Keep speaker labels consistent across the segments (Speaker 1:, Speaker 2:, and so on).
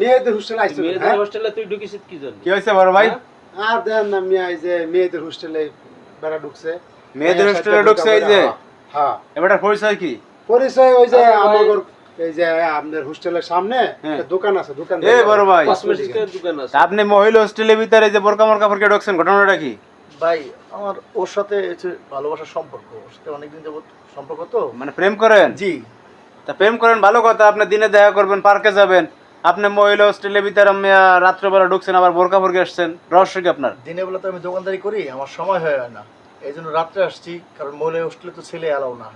Speaker 1: মেয়েদের হোস্টেলে আইছো
Speaker 2: মেয়েদের
Speaker 1: হ্যাঁ?
Speaker 2: হোস্টেলে তুই ঢুকিছিস কি জন্য?
Speaker 3: কি হয়েছে বড় ভাই?
Speaker 2: হ্যাঁ?
Speaker 1: আর দেন না মিয়া এই যে মেয়েদের হোস্টেলে বেড়া ঢুকছে।
Speaker 3: মেয়েদের হোস্টেলে ঢুকছে এই যে।
Speaker 1: হ্যাঁ।
Speaker 3: পরিচয় কি?
Speaker 1: পরিচয় ওই যে। আমাদের এই যে আপনার হোস্টেলের সামনে
Speaker 3: হ্যাঁ।
Speaker 1: দোকান আছে দোকান
Speaker 3: এ বড় ভাই।
Speaker 2: কসমেটিক্সের দোকান আছে।
Speaker 3: আপনি মহিলা হোস্টেলের ভিতরে যে বোরকা মোরকা পরকে ঢুকছেন ঘটনাটা কি?
Speaker 4: ভাই আমার ওর সাথে ভালোবাসার সম্পর্ক ওর সাথে অনেকদিন যাবত সম্পর্ক তো।
Speaker 3: মানে প্রেম করেন?
Speaker 4: জি।
Speaker 3: তা প্রেম করেন ভালো কথা আপনি দিনে দেখা করবেন পার্কে যাবেন। আপনি মহিলা হোস্টেলের ভিতরে আমি রাত্রেবেলা ঢুকছেন আবার বোরকা পরকে আসছেন। রহস্য কি আপনার?
Speaker 4: দিনের বেলা তো আমি দোকানদারি করি আমার সময় হয় না। এই জন্য রাত্রে আসছি কারণ মহিলা হোস্টেলে তো ছেলে এলাও না।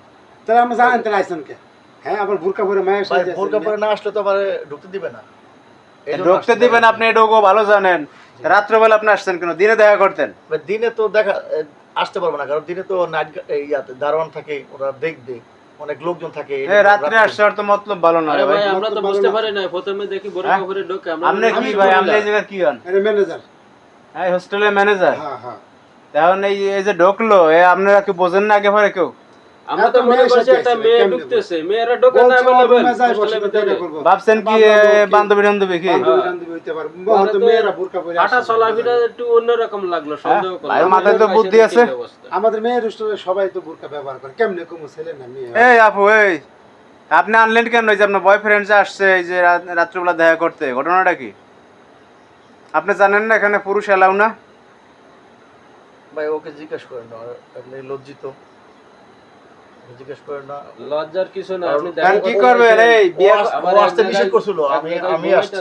Speaker 1: তাহলে আমরা জানেন তাহলে আইছেন কে? হ্যাঁ আবার বুরকা পরে মায়ের সাথে
Speaker 4: বোরকা পরে না আসলে তো আবার ঢুকতে দিবে না।
Speaker 3: ঢুকতে দিবেন আপনি এটুকু ভালো জানেন। রাত্রেবেলা আপনি আসছেন কেন? দিনে দেখা করতেন?
Speaker 4: দিনে তো দেখা আসতে পারব না কারণ দিনে তো নাইট ইয়াতে দারোয়ান থাকে ওরা দেখবে। অনেক লোকজন থাকে জন্য
Speaker 3: রাত্রে আসার আর তো মতলব ভালো না ভাই।
Speaker 2: আমরা তো বুঝতে পারি না প্রথমে দেখি
Speaker 3: বড়
Speaker 2: খবরে ঢোকে আমরা
Speaker 3: আপনি কি ভাই। আপনি এই জায়গা কি হন?
Speaker 1: আরে ম্যানেজার
Speaker 3: হ্যাঁ হোস্টেলের ম্যানেজার
Speaker 1: হ্যাঁ হ্যাঁ।
Speaker 3: এখন এই এই যে ঢুকলো এ আপনারা কি বোঝেন না আগে পরে কেউ?
Speaker 2: আমরা তো মনে করছি একটা মেয়ে ঢুকতেছে মেয়েরা ঢোকে না।
Speaker 3: ভাবছেন কি বান্ধবী বান্ধবী কি?
Speaker 1: বান্ধবী টান্ধবী হইতে পারে। বহুত
Speaker 2: তো
Speaker 1: মেয়েরা বুরকা পরে
Speaker 2: হাঁটা চলাফেরা একটু অন্যরকম লাগল সন্দেহ করলাম।
Speaker 3: মাথায় তো বুদ্ধি আছে।
Speaker 1: আমাদের মেয়ের হোস্টেলে সবাই তো বুরকা ব্যবহার করে। কেমনে কমু ছেলে না মেয়ে?
Speaker 3: এই আপু এই। আপনি আনলেন কেন এই যে আপনার বয়ফ্রেন্ড যে আসছে এই যে রাত- রাত্রিবেলা দেখা করতে ঘটনাটা কি? আপনি জানেন না এখানে পুরুষ এলাও না?
Speaker 4: ভাই ওকে জিজ্ঞেস করেন আপনি লজ্জিত। জিজ্ঞেস করেন না।
Speaker 2: লজ্জার কিছু না আপনি
Speaker 3: কারণ কি করবেন এই বিয়ে
Speaker 4: ও আস-
Speaker 2: আবার
Speaker 4: ও
Speaker 2: এক
Speaker 4: আসতে নিষেধ করছিল, আমি- আসছি।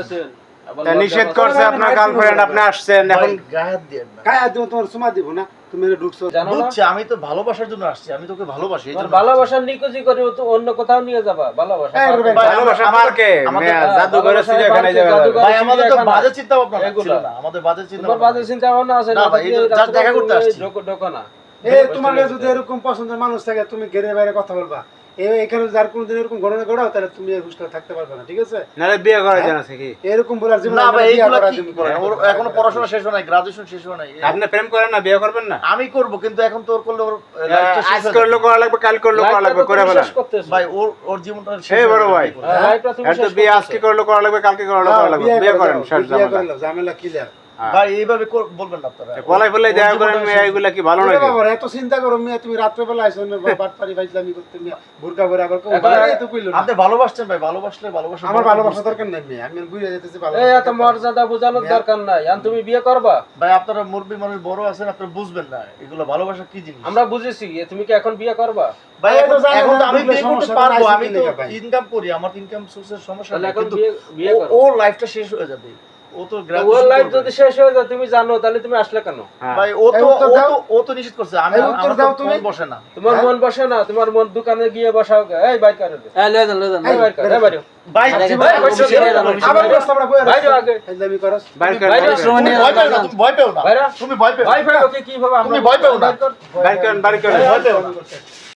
Speaker 3: তা
Speaker 2: লজ্জা
Speaker 3: নিষেধ করছে আপনার গার্লফ্রেন্ড আপনি আসছেন এখন
Speaker 4: ভাই, গায়ে না।
Speaker 1: গায়ে দিব তোমার সুমা দিব না? তুমি ঢুকছো।
Speaker 2: জানো না?
Speaker 4: আমি তো ভালোবাসার জন্য আসছি আমি তোকে ভালোবাসি
Speaker 2: ভালোবাসার নিকুজি করে তো অন্য কোথাও নিয়ে যাবা? ভালোবাসা
Speaker 3: জাদুঘরে যাবে।
Speaker 4: ভাই আমাদের তো বাজে চিন্তা ভাবনা ছিল না আমাদের বাজে চিন্তা
Speaker 2: বাজে চিন্তা ভাবনা আছে
Speaker 4: না ভাই, দেখা করতে আসছি।
Speaker 2: ঢোকো না।
Speaker 1: এ তোমার কাছে যদি এরকম পছন্দের মানুষ থাকে তুমি ঘেরে বাইরে কথা বলবা। এখানে যার কোনদিন এরকম ঘটনা ঘটাও তাহলে তুমি এই হোস্টেলে থাকতে পারবে না ঠিক আছে?
Speaker 3: বিয়ে করা যায় না কি?
Speaker 1: এরকম বলার জীবন
Speaker 4: না ভাই এইগুলা কি? এখনও পড়াশোনা শেষ হয় নাই গ্রাজুয়েশন শেষ হয় নাই।
Speaker 3: আপনি প্রেম করেন না বিয়ে করবেন না?
Speaker 4: আমি করব কিন্তু এখন তোর করলে ওর
Speaker 3: আজ করলে করা লাগবে কাল করলে করা লাগবে করে ফেলেন।
Speaker 4: ভাই ওর ওর জীবনটা শেষ
Speaker 3: বড় ভাই।
Speaker 2: হ্যাঁ,
Speaker 3: তো বিয়ে আজকে করলে করা লাগবে কালকে করলে করা লাগবে। বিয়ে করেন শেষ ঝামেলা।
Speaker 1: ঝামেলা ক্লিয়ার
Speaker 3: হ্যাঁ।
Speaker 4: ভাই এইভাবে বলবেন না আপনারা।
Speaker 3: গলায় ফেলে দেখা করেন মেয়ে এগুলা কি ভালো
Speaker 1: ওরে বাবা, এত চিন্তা করো মেয়ে তুমি রাত্রেবেলা আইসো না বাটপারি ফাইজলামি করতে মেয়ে বুরকা পরে আবার কও,
Speaker 2: এখন-
Speaker 1: ভাই, এই তো কইলো না।
Speaker 4: আপনি ভালোবাসছেন ভাই ভালোবাসলে ভালোবাসা
Speaker 1: আমার ভালোবাসা দরকার নেই মেয়ে আমি বুঝে যেতেছি
Speaker 2: এই এত মর্যাদা বোঝানোর দরকার নাই। আর তুমি বিয়ে করবা?
Speaker 4: ভাই আপনারা মুরবি মানুষ বড় আছেন আপনারা বুঝবেন না এগুলো ভালোবাসা কি জিনিস?
Speaker 2: আমরা বুঝেছি তুমি কি এখন বিয়ে করবা?
Speaker 4: ভাই
Speaker 1: ভাই,
Speaker 4: এখন
Speaker 1: এটা জানেন
Speaker 4: এখন তো আমি বিয়ে করতে পারব আমি তো ইনকাম করি আমার ইনকাম সোর্সের সমস্যা কিন্তু ও- লাইফটা শেষ হয়ে যাবে। ও তো
Speaker 2: ওর লাইফ যদি শেষ হয়ে যায় তুমি জানো তাহলে তুমি আসলে কেন
Speaker 3: হ্যাঁ।
Speaker 4: ভাই ও তো ও তো নিষেধ করছে আমি
Speaker 1: উত্তর দাও তুমি।
Speaker 4: বসে না
Speaker 2: তোমার
Speaker 1: হ্যাঁ?
Speaker 2: মন বসে না তোমার মন দোকানে গিয়ে বসাও এই বাইর করে দে
Speaker 5: হ্যাঁ লয়ে যান লয়ে যান
Speaker 2: বাইর করে এই বাইর।
Speaker 1: আবার
Speaker 2: বাইরে আগে
Speaker 1: করস
Speaker 3: বাইর
Speaker 2: বাইর।
Speaker 4: তুমি ভয় পেও না তুমি ভয় পেও না তুমি ভয় পেও না।
Speaker 2: ভাই ভাই ওকে কি ভাবে আমরা
Speaker 4: তুমি ভয় পেও না।
Speaker 3: বাইর করেন, বাইর করেন।
Speaker 4: ভয় পেও না